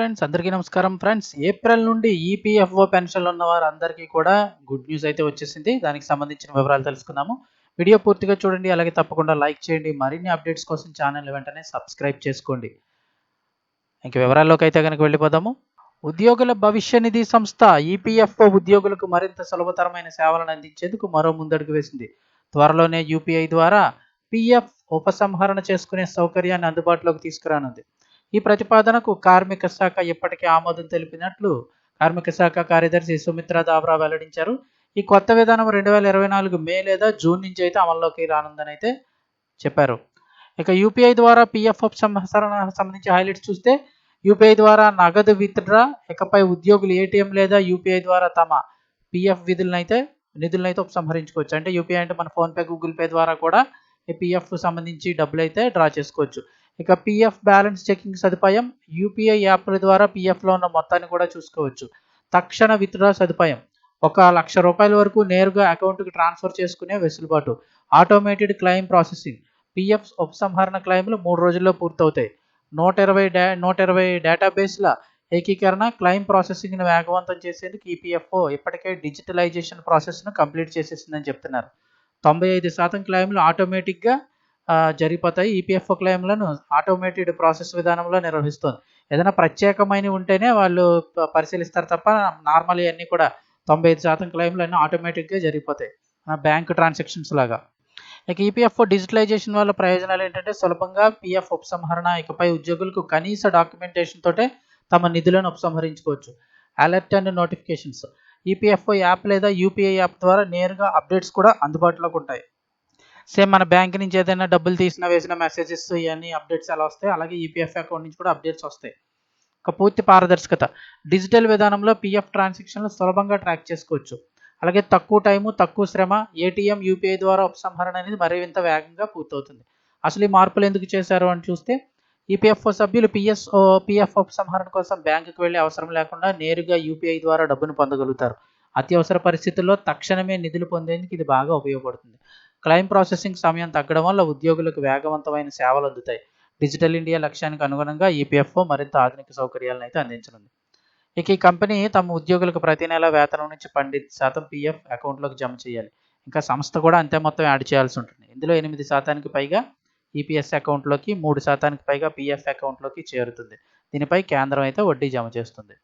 Friends అందరికీ నమస్కారం friends. April నుండి ఈపీఎఫ్ఓ పెన్షన్లు ఉన్న వారందరికీ కూడా గుడ్ న్యూస్ అయితే వచ్చేసింది. దానికి సంబంధించిన వివరాలు తెలుసుకుందాము. వీడియో పూర్తిగా చూడండి అలాగే తప్పకుండా లైక్ చేయండి. మరిన్ని అప్డేట్స్ కోసం ఛానల్ వెంటనే సబ్స్క్రైబ్ చేసుకోండి. ఇంక వివరాల్లోకి అయితే కనుక వెళ్ళిపోదాము. ఉద్యోగుల భవిష్య నిధి సంస్థ ఈపీఎఫ్ఓ ఉద్యోగులకు మరింత సులభతరమైన సేవలను అందించేందుకు మరో ముందడుగు వేసింది. త్వరలోనే యూపీఐ ద్వారా పిఎఫ్ ఉపసంహరణ చేసుకునే సౌకర్యాన్ని అందుబాటులోకి తీసుకురానుంది. ఈ ప్రతిపాదనకు కార్మిక శాఖ ఇప్పటికే ఆమోదం తెలిపినట్లు కార్మిక శాఖ కార్యదర్శి సుమిత్రా దాబ్రా వెల్లడించారు. ఈ కొత్త విధానం రెండు వేల ఇరవై నాలుగు మే లేదా జూన్ నుంచి అయితే అమల్లోకి రానుందని అయితే చెప్పారు. ఇక యూపీఐ ద్వారా పిఎఫ్ సంహసరణ సంబంధించి హైలైట్స్ చూస్తే యూపీఐ ద్వారా నగదు విత్డ్రా ఇకపై ఉద్యోగులు ఏటీఎం లేదా యూపీఐ ద్వారా తమ పిఎఫ్ విధులనైతే నిధులనైతే ఉపసంహరించుకోవచ్చు. అంటే యూపీఐ అంటే మన ఫోన్పే గూగుల్ పే ద్వారా కూడా ఈ పిఎఫ్ సంబంధించి డబ్బులు అయితే డ్రా చేసుకోవచ్చు. ఇక పిఎఫ్ బ్యాలెన్స్ చెకింగ్ సదుపాయం యూపీఐ యాప్ల ద్వారా పిఎఫ్లో ఉన్న మొత్తాన్ని కూడా చూసుకోవచ్చు. తక్షణ విత్డ్రా సదుపాయం. ఒక లక్ష రూపాయల వరకు నేరుగా అకౌంట్కి ట్రాన్స్ఫర్ చేసుకునే వెసులుబాటు. ఆటోమేటెడ్ క్లెయిమ్ ప్రాసెసింగ్ పిఎఫ్ ఉపసంహరణ క్లెయిమ్లు మూడు రోజుల్లో పూర్తవుతాయి. నూట ఇరవై డా నూట ఇరవై డేటాబేస్ల ఏకీకరణ క్లెయిమ్ ప్రాసెసింగ్ను వేగవంతం చేసేందుకు ఈపీఎఫ్ఓ ఇప్పటికే డిజిటలైజేషన్ ప్రాసెస్ను కంప్లీట్ చేసేసిందని చెప్తున్నారు. తొంభై ఐదు శాతం క్లెయిమ్లు ఆటోమేటిక్గా జరిపోతాయి ఈపీఎఫ్ఓ క్లెయిమ్లను ఆటోమేటెడ్ ప్రాసెస్ విధానంలో నిర్వహిస్తుంది. ఏదైనా ప్రత్యేకమైనవి ఉంటేనే వాళ్ళు పరిశీలిస్తారు తప్ప నార్మల్ అన్నీ కూడా తొంభై ఐదు శాతం క్లెయిమ్లు అన్నీ ఆటోమేటిక్గా జరిగిపోతాయి బ్యాంక్ ట్రాన్సాక్షన్స్ లాగా. ఇక ఈపీఎఫ్ఓ డిజిటలైజేషన్ వల్ల ప్రయోజనాలు ఏంటంటే సులభంగా పిఎఫ్ ఉపసంహరణ ఇకపై ఉద్యోగులకు కనీస డాక్యుమెంటేషన్ తోటే తమ నిధులను ఉపసంహరించుకోవచ్చు. Alert and notifications EPFO app లేదా యూపీఐ యాప్ ద్వారా నేరుగా అప్డేట్స్ కూడా అందుబాటులోకి ఉంటాయి. సేమ్ మన బ్యాంక్ నుంచి ఏదైనా డబ్బులు తీసిన వేసిన మెసేజెస్ ఇవన్నీ అప్డేట్స్ ఎలా వస్తాయి? అలాగే ఈపీఎఫ్ అకౌంట్ నుంచి కూడా అప్డేట్స్ వస్తాయి. ఒక పూర్తి పారదర్శకత. డిజిటల్ విధానంలో పిఎఫ్ ట్రాన్సాక్షన్లు సులభంగా ట్రాక్ చేసుకోవచ్చు. అలాగే తక్కువ టైము తక్కువ శ్రమ ఏటీఎం యూపీఐ ద్వారా ఉపసంహరణ అనేది మరింత వేగంగా పూర్తవుతుంది. అసలు ఈ మార్పులు ఎందుకు చేశారు అని చూస్తే ఈపీఎఫ్ఓ సభ్యులు పిఎస్ పిఎఫ్ ఉపసంహరణ కోసం బ్యాంకుకు వెళ్ళే అవసరం లేకుండా నేరుగా యూపీఐ ద్వారా డబ్బును పొందగలుగుతారు. అత్యవసర పరిస్థితుల్లో తక్షణమే నిధులు పొందేందుకు ఇది బాగా ఉపయోగపడుతుంది. క్లైమ్ ప్రాసెసింగ్ సమయం తగ్గడం వల్ల ఉద్యోగులకు వేగవంతమైన సేవలు అందుతాయి. డిజిటల్ ఇండియా లక్ష్యానికి అనుగుణంగా ఈపీఎఫ్ఓ మరింత ఆధునిక సౌకర్యాలను అయితే అందించనుంది. ఇక ఈ కంపెనీ తమ ఉద్యోగులకు ప్రతి నెల వేతనం నుంచి పన్నెండు శాతం పిఎఫ్ అకౌంట్లోకి జమ చేయాలి. ఇంకా సంస్థ కూడా అంతే మొత్తం యాడ్ చేయాల్సి ఉంటుంది. ఇందులో ఎనిమిది శాతానికి పైగా ఈపీఎస్ అకౌంట్లోకి మూడు శాతానికి పైగా పిఎఫ్ అకౌంట్లోకి చేరుతుంది. దీనిపై కేంద్రం అయితే వడ్డీ జమ చేస్తుంది.